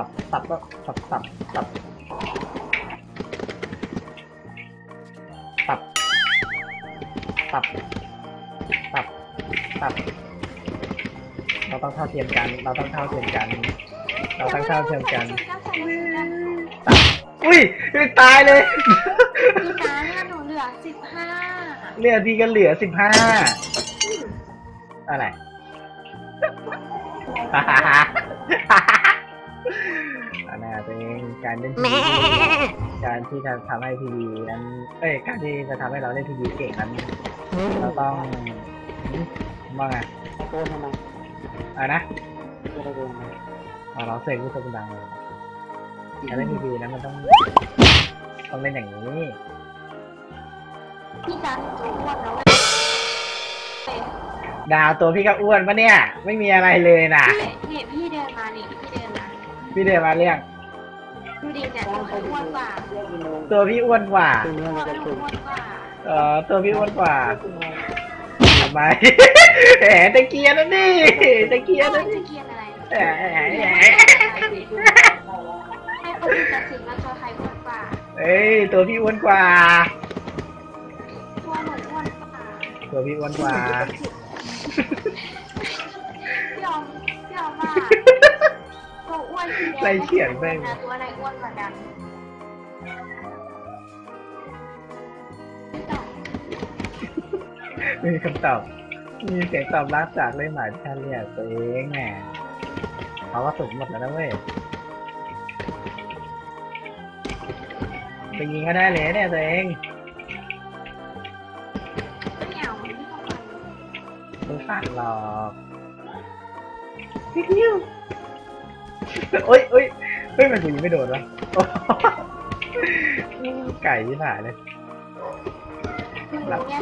ตับตับก็ตับตับตับตับตับตับตับเราต้องเท่าเทียมกัน เราต้องเท่าเทียมกัน เราต้องเท่าเทียมกันอุ้ยตายเลยพี่น้าเนี่ยหนูเหลือสิบห้าเหลือดพี่ก็เหลือสิบห้าอะไรอัน น่ะตัวเองการเล่นพีดีการที่จะทำให้พีดีนั้นเอ้ยการที่จะทำให้เราเล่นพีดีเก่งนั้นเราต้องหืมว่าไงโดนทำไมอะไรนะโดนโดนทำไมเอาเราเสกรูปตัวดังเลยการเล่นพีดีนั้นมันต้องต้องเล่นอย่างนี้พี่น้าหนูอ้วนแล้วเว้ยดาวตัวพี่ก็อ้วนปะเนี่ย ไม่มีอะไรเลยนะพี่นี่พี่เดินมานี่ พี่เดินมาพี่เดินมาเรียกดูดิเนี่ยหนูอ้วนกว่าเรียกอีโนตัวพี่อ้วนกว่า ตัวนี้อ้วมันนจะหนูถึงอ้วนกว่าเออตัวพี่อ้วนกว่าทำไม แหมตะเกียร์นะนี่ตะเกียร์อะไรนะนี่จะเกียนอะไรแหมแหมแหมให้คนอื่นตัดสินว่าตัวใครอ้วนกว่าเอ้ยตัวพี่อ้วนกว่า ตัวหนูอ้วนกว่าตัวพี่อ้วนกว่า วอ้วนสีแดงไรเขียนแม่งนะตัวไหนอ้วนกว่ากันพี่ตอบไม่มีคำตอบ มีเสียงตอบรับจากเลยหมายท่านเรียกตัวเองแหมเขาก็สุดหมดแล้วนะเว้ยไปยิงก็ได้เลยเนี่ยตัวเองไม่เอาไม่ต้องการไม่ฝันหรอกพี่คิ วโอ๊ยโอ๊ยเฮ้ยมันกูยิงไม่โดนวะโอ้โหไก่ที่ผ่านเลยหนูเนี่ย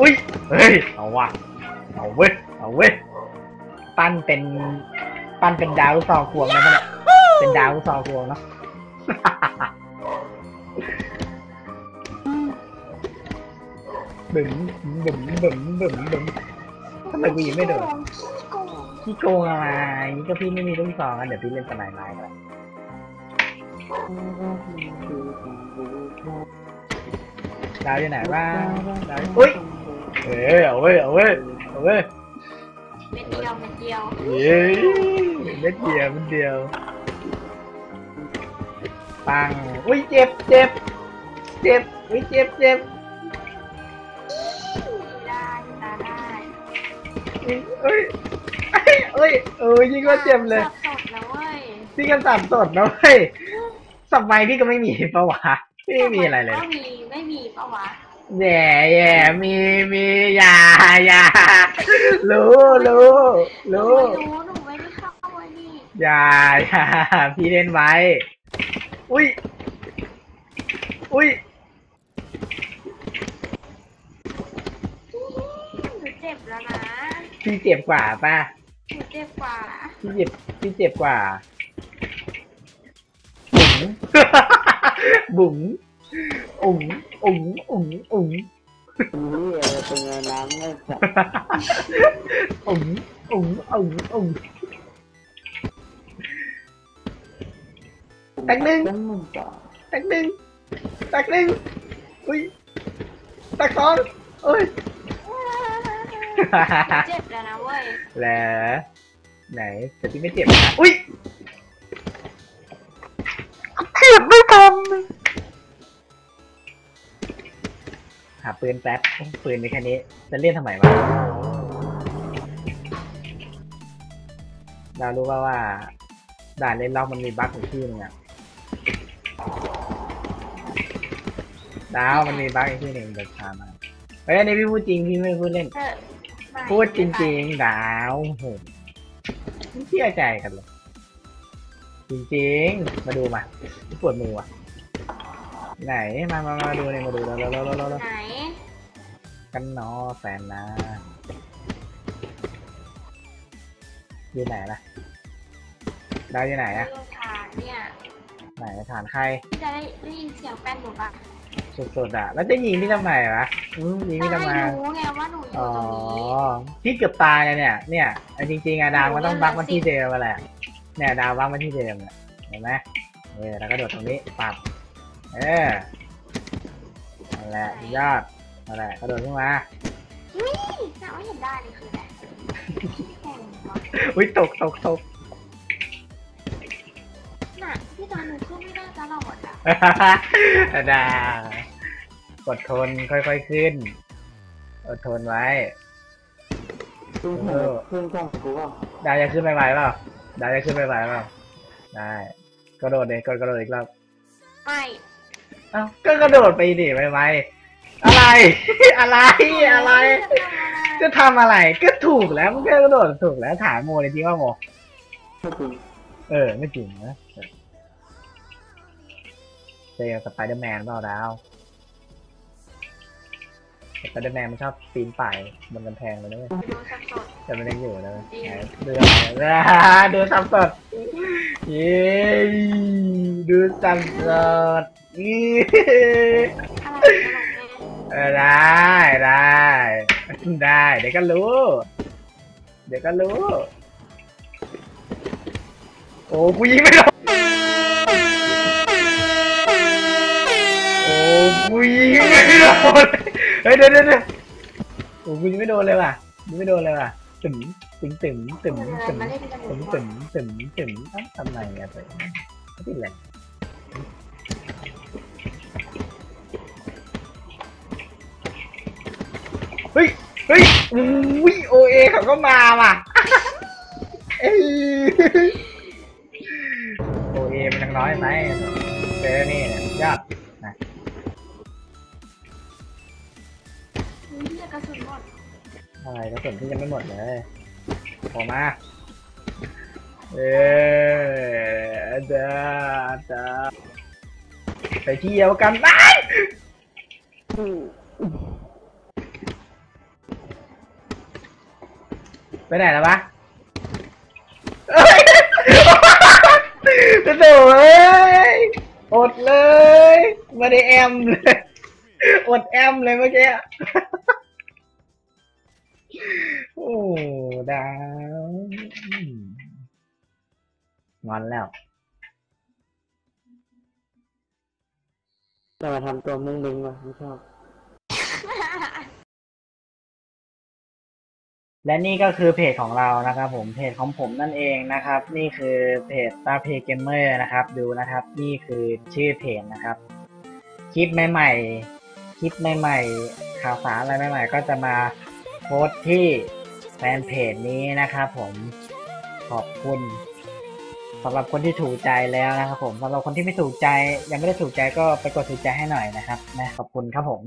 อุ้ย เฮ้ย เอาว่ะ เอาเว้ย เอาเว้ย ปั้นเป็น ปั้นเป็นดาวลูกซองควงนะมันยเป็นดาวลูกซองควงเนาะบึ๋มบึ๋มบึ๋มบึ๋มบึ๋มทำไมกูยิงไม่โดนขี้โกง พี่โกงอะไรนี่ก็พี่ไม่มีลูกซองอะเดี๋ยวพี่เล่นสไนไลน์กันดาวอยู่ไหนบ้างดาวอุ้ยเออเอาเว้ยเอาเว้ยเอาเว้ยเม็ดเดียวเม็ดเดียวเย้เม็ดเดียวเม็ดเดียวปังอุ้ยเจ็บเจ็บเจ็บอุ้ยเจ็บเจ็บได้ตาได้เอ้ย เอ้ยเออยิงก็เจ็บเลยสดๆแล้วเว้ยพี่กันสับสดนะเว้ยสับไม้พี่ก็ไม่มีปะวะพี่ไม่มีอะไรเลย ก็มีไม่มีปะวะแย่แย่มีมีอย่าอย่ารู้รู้รู้หนูไม่รู้หนูไม่ได้เข้าไว้นี่อย่าอย่าพี่เล่นไว้ อุ้ย อุ้ยหนูเจ็บแล้วนะ พี่เจ็บกว่าป่ะ หนูเจ็บกว่าพี่เจ็บพี่เจ็บกว่า บุ๋มบุ๋มอุ๋งอุ๋งอุ๋งอุ๋งนี่เออเป็นไงน้ำไม่จับอุ๋งอุ๋งอุ๋งอุ๋งตักหนึ่งต้นมันต่อตักหนึ่งตักหนึ่งอุ้ยตักสองเอ้ย เจ็บแล้วนะเว้ยแล้วไหนแต่พี่ไม่เจ็บนะ อุ้ยเจ็บไม่ทันหาปืนแป๊บปืนในแค่นี้ จะเล่นทำไมวะ เรารู้ว่าว่า ด่านเล่นล็อกมันมีบั๊กของที่นึงอะดาวมันมีบั๊กอีกที่หนึ่งเดี๋ยวพามาเฮ้ยอันนี้พี่พูดจริงพี่ไม่พูดเล่นเออไม่ พูดจริงๆดาวโหไม่เชื่อใจกันเลยจริงๆ มาดูมาปวดมือว่ะ ไหนมามามาดูเลยมาดูแล้วแล้วแล้วแล้วไหนกันเนอแฟนนะอยู่ไหนล่ะดาวอยู่ไหนอะเรื่องทางเนี่ยไหนฐานใครพี่จะได้ได้ยินเสียงแป้นหนูปะ สุดๆอะแล้วจะยิงพี่ทำไมวะอืมยิงพี่จะทำไมให้รู้ไงว่าหนูอยู่อ๋อตรงนี้พี่เกือบตายเลยเนี่ย เนี่ยเอาจริงๆอะดาวมันต้องบักมาที่เดิมมาแหละ เนี่ยดาววางมาที่เดิมเนี่ยเห็นไหมเออแล้วก็โดดตรงนี้ปับเออนั่นแหละยอดนั่นแหละกระโดดขึ้นมานี่แต่ว่าเห็นได้เลยคือแหละแข่งวะอุ้ยตกตกตกน่ะพี่ตอนหนูขึ้นไม่ได้ตลอดอะดา อดทนค่อยๆขึ้น อดทนไว้ขึ้นเถอะขึ้นช่องกูว่าดาวจะขึ้นไปไหวเปล่าดาวจะขึ้นไปไหวเปล่าได้กระโดดเลยกดกระโดดอีกรอบไม่เอ้าก็กระโดดไปดิไปไหมอะไร อะไร อะไร จะทำอะไร ก็ถูกแล้วมันก็กระโดดถูกแล้วถามโมเลยจริงว่าโมไม่จริงเออ ไม่จริงนะเจอกับสไปเดอร์แมนเปล่าดาว สไปเดอร์แมนมันชอบปีนป่ายบนกำแพงเลยนะเว้ยดูสับสนแต่มันยังอยู่นะเว้ยไหนดูอะไรอ่าดูสับสดเย้ดูสับสดอี๋อะไรตลกแม่เออได้ได้ได้เดี๋ยวก็รู้ เดี๋ยวก็รู้ โอ้กูยิงไม่โดน เฮ้ยเดี๋ยวเดี๋ยวเดี๋ยวโอ้กูยิงไม่โดนเลยว่ะยิงไม่โดนเลยว่ะตึ๋มตึ๋มตึ๋มตึ๋มเออตึ๋มมาเล่นกันตึ๋มตึ๋มตึ๋มตึ๋มเอ้าทำไมอะตัวไม่เป็นไรเฮ้ยเฮ้ยอุ้ยโอเอเขาก็มาว่ะเอ้ยโอเอมันยังน้อยไหมเจอนี่เนี่ยยอด ระสุนหมดอะไรกระสุนที่ยังไม่หมดเลยโผล่มา เออเด้อเด้อไปเที่ยวกันไปอืมไปไหนแล้ววะเอ้ยกระโดดเอยอดเลย ไม่ได้แอมเลย อดแอมเลยเมื่อกี้ โอ้ดาวอืมงอนแล้วจะมาทำตัวมุ้งมิ้งว่ะไม่ชอบ และนี่ก็คือเพจของเรานะครับผมเพจของผมนั่นเองนะครับ นี่คือเพจตาเพจเกมเมอร์นะครับ ดูนะครับ นี่คือชื่อเพจนะครับ คลิปใหม่ๆคลิปใหม่ๆข่าวสารอะไรใหม่ๆก็จะมา โพสต์ที่แฟนเพจนี้นะครับผมขอบคุณสำหรับคนที่ถูกใจแล้วนะครับผมสำหรับคนที่ไม่ถูกใจ ยังไม่ได้ถูกใจก็ไปกดถูกใจให้หน่อยนะครับนะขอบคุณครับผม